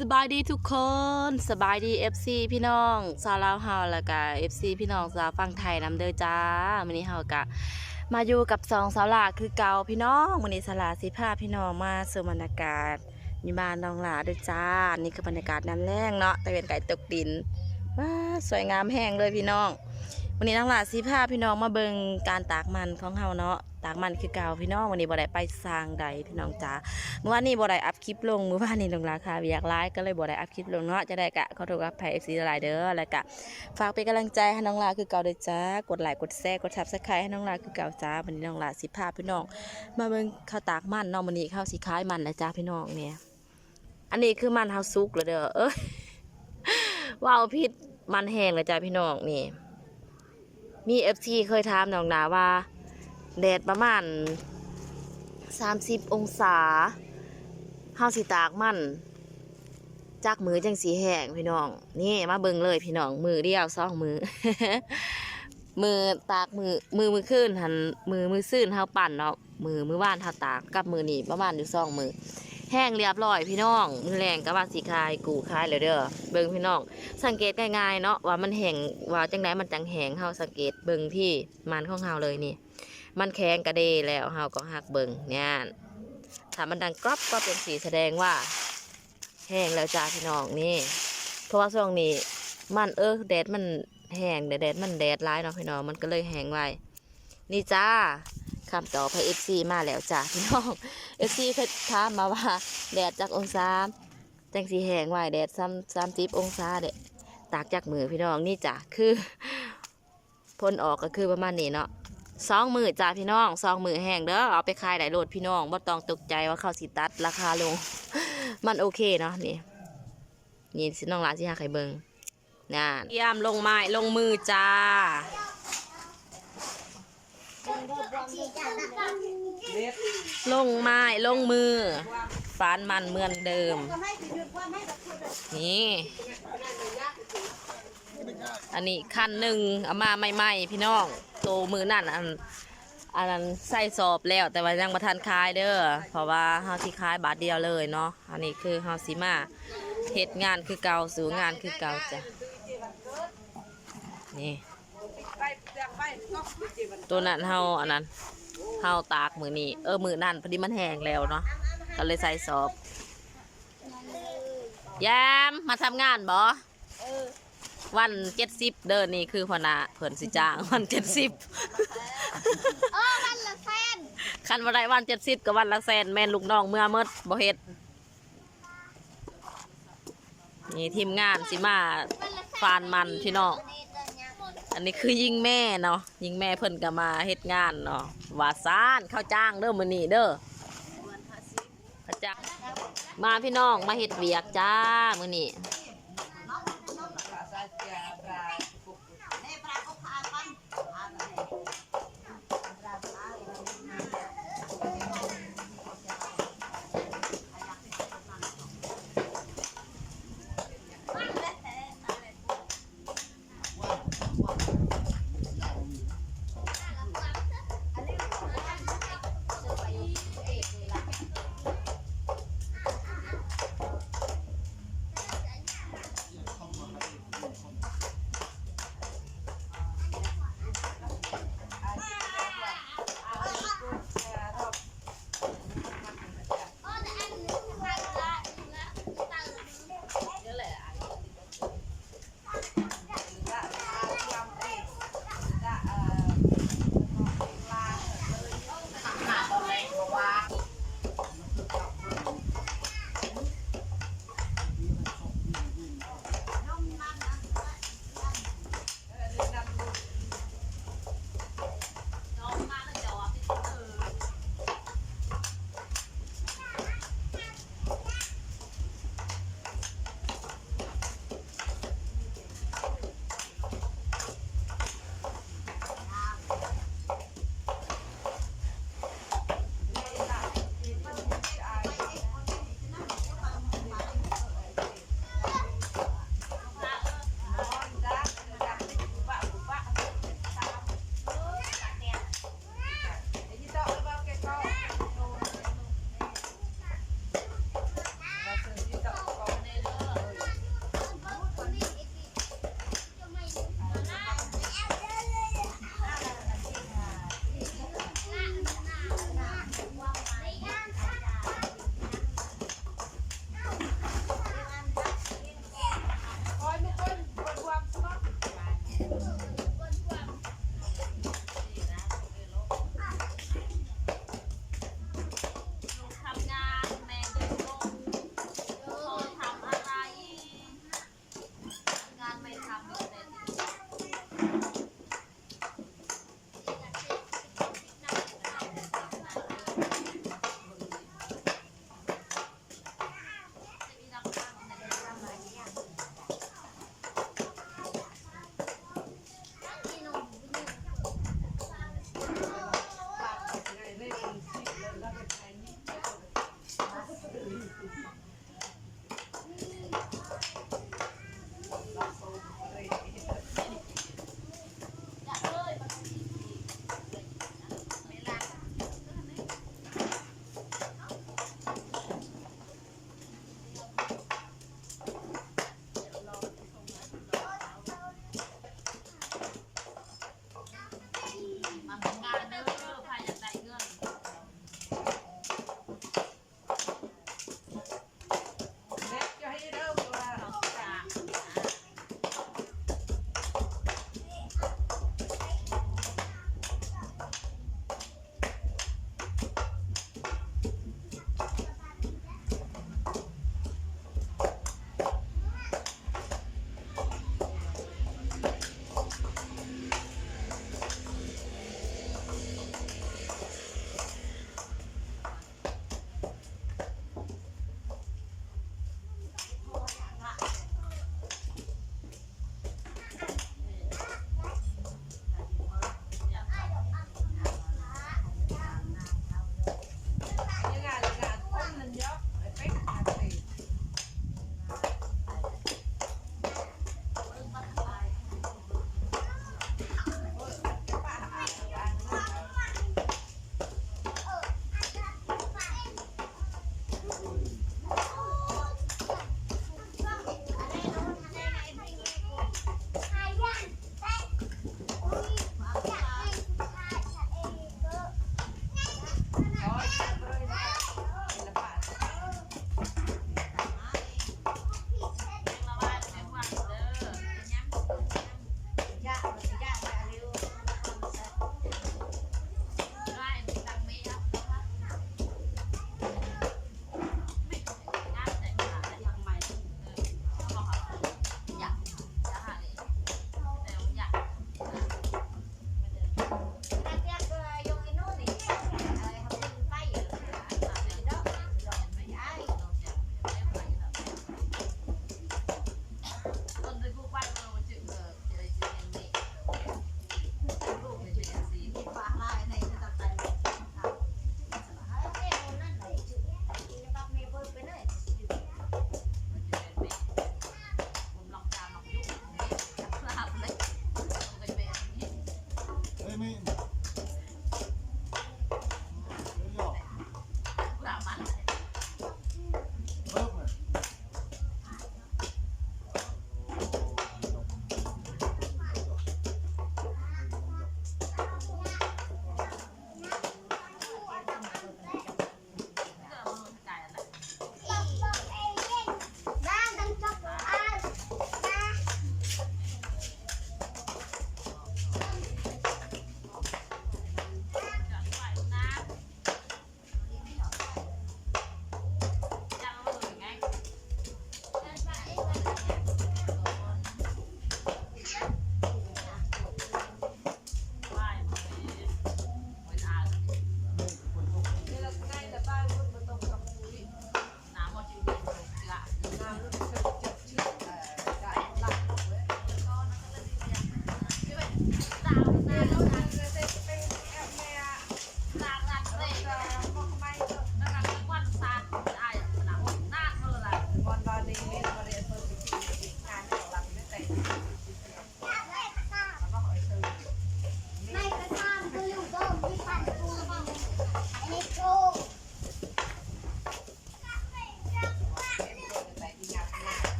สบายดีทุกคนสบายดี FC พี่น้องชาลาวเฮาแล้วก็ FC พี่น้องชาวฝั่งไทยนำเด้อจ้ามื้อนี้เฮาก็มาอยู่กับสองสาวหลาคือเก่าพี่น้องมื้อนี้สาลาสิพาพี่น้องมาสู่บรรยากาศอยู่บ้านน้องหลาเด้อจ้า นี่คือบรรยากาศน้ำแรงเนาะตะเวนไก่ตกดินว้าสวยงามแห้งเลยพี่น้องวันนี้น้องหลาสิพาพี่น้องมาเบิ่งการตากมันของเฮาเนาะ ตากมันคือเก่าพี่น้องวันนี้บ่ได้ไปสร้างใดพี่น้องจ้าเมื่อวานนี้บ่ได้อัพคลิปลงเมื่อวานนี้ลงราคาอยากไลฟ์ก็เลยบ่ได้อัพคลิปลงเนาะจะได้กะขอโทษกับไผ FC หลายเด้อแล้วก็ฝากเป็นกำลังใจให้น้องลาคือเก่าเด้อจ้ากดไลค์กดแชร์กด Subscribe ให้น้องลาคือเก่าจ้าวันนี้น้องลาสิพาพี่น้อง มาเบิ่งข้าวตากมันเนาะมื้อนี้ข้าวสิขายมันแล้วจ้าพี่น้องเนี่ยอันนี้คือมันเฮาสุกแล้วเด้อเอ้ยว้าวผิดมันแห้งแล้วจ้าพี่น้องนี่มี FC เคยถามน้องนาว่า แดดประมาณ 30 องศาเฮาสิตากมันจากมือจังสีแห้งพี่น้อง นี่มาเบิ่งเลยพี่น้อง มือเดียวสองมือ มือตากมือมือมือขึ้นหันมือมือซื่นเฮาปั่นเนาะมือมือว่านเฮาตากกับมือนี่ประมาณอยู่สองมือ แห้งเรียบร้อยพี่น้อง มือแรงก็ว่าสิคายกูคายแล้วเด้อเบิ่งพี่น้อง สังเกตง่ายๆเนาะว่ามันแห้งว่าจังไดมันจังแห้งเฮาสังเกตเบิ่งที่มันของเฮาเลยนี่ มันแข็งกระเดแล้วเฮาก็หักเบิ่งเนี่ยถ้ามันดังกรอบก็เป็นสีแสดงว่า แห้งแล้วจ้าพี่น้องนี่ เพราะว่าช่วงนี้มันเออแดดมันแห้งแดดแดดมันแดดร้ายเนาะพี่น้องมันก็เลยแห้งไวนี่จ้าคำตอบพเอฟซีมาแล้วจ้าพี่น้องเอฟซีเคยถามมาว่า แดดจากองศาจังสีแห้งไวแดดซ้ำซ้ำจิบองศาเด็ตากจากมือพี่น้องนี่จ้ะคือพ้นออกก็คือประมาณนี้เนาะ สองมือจ้าพี่น้องสองมือแห้งเด้อเอาไปขายได้โลดพี่น้องบ่ต้องตกใจว่าเขาสิตัดราคาลง มันโอเคเนาะนี่นี่สิน้องหลานสิหาไข่เบิงน่นเยี่ยมลงไม้ลงมือจ้าลงไม้ลงมือฟานมันเหมือนเดิม นี่ อันนี้ขั้นหนึ่งเอามาใหม่ๆพี่น้อง โตมือนั่นอันอันนั้นใส่สอบแล้ว แต่ว่ายังมาทันคายเด้อเพราะว่าเฮาสิคายบาทเดียวเลยเนาะอันนี้คือเฮาสิมาเฮ็ดงานคือเก่าสู่งานคือเก่าจ้ะนี่ตัวนั้นเฮาอันนั้นเฮาตากมือนี้เออมือนั่นพอดีมันแห้งแล้วเนาะก็เลยใส่สอบยามมาทำงานบ่ วันเจ็ดสิบเดินนี่คือพอนาเพิ่นสิจ้างวันเจ็ดสิบเออวันละแสนคันวันใดวันเจ็ดสิบกับวันละแสนแม่นลูกน้องเมื่อเมดบ่เฮ็ดนี่ทีมงานสิมาวันละแสนฟานมันพี่น้องนี่เดินยังอันนี้คือยิงแม่เนาะยิงแม่เพิ่นก็มาเฮ็ดงานเนาะว่าซานเข้าจ้างเด้อมื้อนี้เด้อเข้าจ้างมาพี่น้องมาเฮ็ดเวียกจ้ามื้อนี้ แ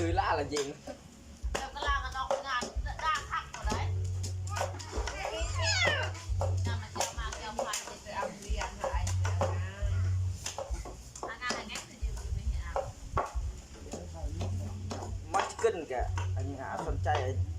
วางดื้อล่าละจริงแล้วก็ลากันออกงานด่าพักหมดเลยน้ำมันเจียวมาเจียวพันเจียวเรียนหายทางงานอะไรเงี้ยคืออยู่ไม่เห็นอะมัดขึ้นแกอันนี้หาสนใจไอ้แ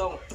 ต